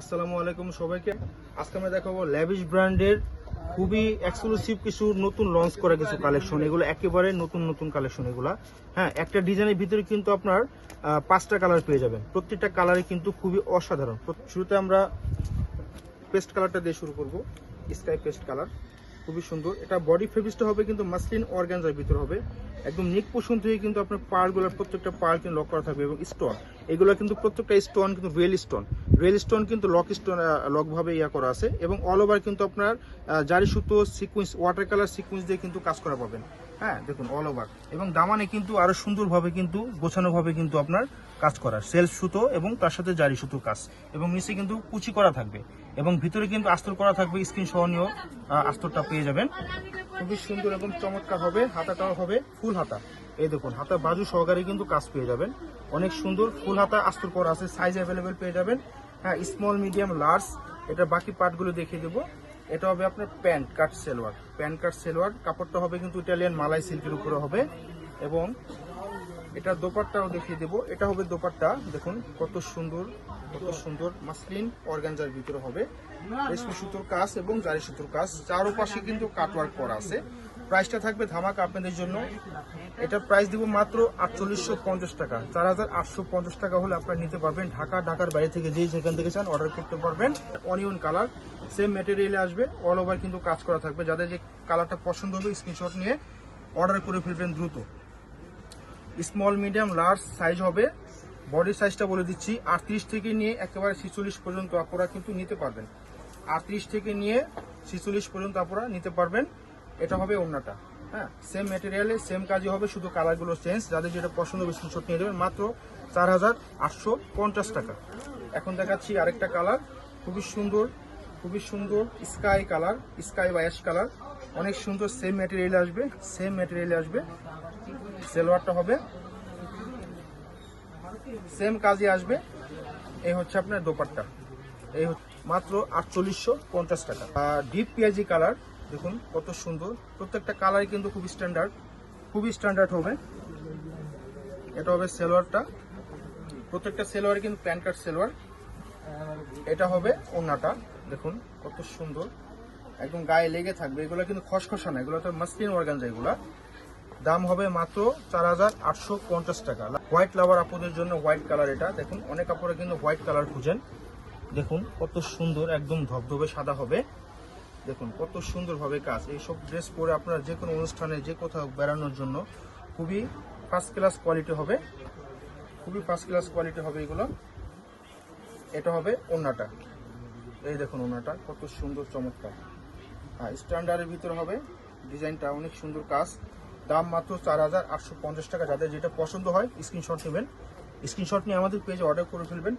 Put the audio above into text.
আসসালামু আলাইকুম সবাইকে। আজকে আমরা দেখাবো ল্যাভিশ ব্র্যান্ডের খুবই এক্সক্লুসিভ কিছু নতুন লঞ্চ করা কিছু কালেকশন এগুলো একেবারে নতুন নতুন কালেকশন এগুলা। হ্যাঁ একটা ডিজাইনের ভিতরে কিন্তু আপনার পাঁচটা কালার পেয়ে যাবেন। প্রত্যেকটা কালারে কিন্তু খুবই অসাধারণ। শুরুতে আমরা পেস্ট কালারটা দিয়ে শুরু করব। স্কাই পেস্ট কালার খুবই সুন্দর। এটা বডি ফেব্রিক্সটা হবে কিন্তু মাসলিন অর্গানজার ভিতর হবে। একদম নিক পোষণ থেকে কিন্তু আপনার পার্টগুলোর প্রত্যেকটা পার্ট কিন্তু লক করা থাকবে এবং স্টোন এগুলো কিন্তু প্রত্যেকটা স্টোন কিন্তু রিয়েল স্টোন রিয়েল স্টোন কিন্তু লক স্টোন লক ভাবে ইয়া করা আছে এবং অল ওভার কিন্তু আপনার জারি সুতো সিকুয়েন্স ওয়াটার কালার সিকুয়েন্স দিয়ে কিন্তু কাজ করা পাবেন। হ্যাঁ দেখুন অল ওভার এবং দামানে কিন্তু আরও সুন্দরভাবে কিন্তু গোছানোভাবে কিন্তু আপনার কাজ করা সেলফ সুতো এবং তার সাথে জারি সুতো কাজ। এবং নিচে কিন্তু কুচি করা থাকবে। এবং ভিতরে কিন্তু আস্তর করা থাকবে, স্ক্রিন সহনীয় আস্তরটা পেয়ে যাবেন। খুবই সুন্দর এবং চমৎকার হবে, হাতাটাও হবে ফুল হাতা। এই দেখুন হাতা বাজু সহকারে কিন্তু কাজ পেয়ে যাবেন। অনেক সুন্দর ফুল হাতা আস্তর করা আছে সাইজ অ্যাভেলেবেল পেয়ে যাবেন। হ্যাঁ স্মল মিডিয়াম লার্জ এটা বাকি পার্টগুলো দেখিয়ে দেবো। এটা হবে আপনার pant cut salwar. Pant cut salwar, কাপড়টা হবে কিন্তু ইটালিয়ান মালাই সিল্কের উপরে হবে। এবং এটা দোপাট্টাও দেখিয়ে দেবো। এটা হবে দোপাট্টা। দেখুন, কত সুন্দর কত সুন্দর মাসলিন অর্গানজার ভিতরে হবে। রেশমি সুতোর কাজ এবং জারি সুতোর কাজ। চারোপাশে কিন্তু কাটওয়ার্ক করা আছে। প্রাইসটা থাকবে ধামাকা আপনাদের জন্য। এটা প্রাইস দিব মাত্র আটচল্লিশশো পঞ্চাশ টাকা। চার হাজার আটশো পঞ্চাশ টাকা হলে আপনারা নিতে পারবেন। ঢাকা, ঢাকার বাইরে থেকে যেই যেখান থেকে চান অর্ডার করতে পারবেন। অনিয়ন কালার সেম মেটেরিয়ালে আসবে। অল ওভার কিন্তু কাজ করা থাকবে। যাদের যে কালারটা পছন্দ হবে স্ক্রিনশট নিয়ে অর্ডার করে ফেলবেন দ্রুত। স্মল মিডিয়াম লার্জ সাইজ হবে। বডি সাইজটা বলে দিচ্ছি। আটত্রিশ থেকে নিয়ে একেবারে ছিচল্লিশ পর্যন্ত আপনারা কিন্তু নিতে পারবেন। আটত্রিশ থেকে নিয়ে ছিচল্লিশ পর্যন্ত আপনারা নিতে পারবেন। এটা হবে অন্যটা হ্যাঁ সেম ম্যাটেরিয়ালে সেম কাজই হবে, শুধু কালারগুলো চেঞ্জ যাদের যেটা পছন্দ হবে স্ক্রিনশট নিয়ে দেবেন মাত্র চার হাজার আটশো পঞ্চাশ টাকা। এখন দেখাচ্ছি আরেকটা কালার খুবই সুন্দর খুবই সুন্দর স্কাই কালার স্কাই বা কালার অনেক সুন্দর সেম ম্যাটেরিয়ালে আসবে সেম ম্যাটেরিয়ালে আসবে। সেলোয়ারটা হবে। সেম কাজে আসবে। এই হচ্ছে আপনার দোপাট্টা। এই মাত্র আটচল্লিশশো পঞ্চাশ টাকা। ডিপ পেঁয়াজি কালার দেখুন কত সুন্দর। প্রত্যেকটা কালারই কিন্তু খুবই স্ট্যান্ডার্ড খুবই স্ট্যান্ডার্ড হবে। এটা হবে সেলোয়ারটা। প্রত্যেকটা সেলোয়ার কিন্তু প্যান কার্ড সেলোয়ার। এটা হবে ওনাটা দেখুন কত সুন্দর। একদম গায়ে লেগে থাকবে। এগুলো কিন্তু খসখসা না। এগুলো তো মাসলিন অর্গানজা এগুলা। দাম হবে মাত্র চার হাজার আটশো পঞ্চাশ টাকা। হোয়াইট লাভার আপুদের জন্য হোয়াইট কালার এটা। দেখুন, অনেক কাপড়ে কিন্তু হোয়াইট কালার খুঁজেন। দেখুন, কত সুন্দর, একদম ধবধবে সাদা হবে। দেখুন, কত সুন্দরভাবে কাজ। এইসব ড্রেস পরে আপনারা যে কোনো অনুষ্ঠানে, যে কোথাও বেড়ানোর জন্য খুবই ফার্স্ট ক্লাস কোয়ালিটি হবে। খুবই ফার্স্ট ক্লাস কোয়ালিটি হবে এগুলো। এটা হবে ওন্নাটা এই দেখুন ওনাটা কত সুন্দর চমৎকার। হ্যাঁ স্ট্যান্ডার্ডের ভিতরে হবে। ডিজাইনটা অনেক সুন্দর কাজ। দাম মাত্র চার হাজার আটশো পঞ্চাশ টাকা। যাদের যেটা পছন্দ হয় স্ক্রিনশট নেবেন। স্ক্রিনশট নিয়ে আমাদের পেজে অর্ডার করে ফেলবেন।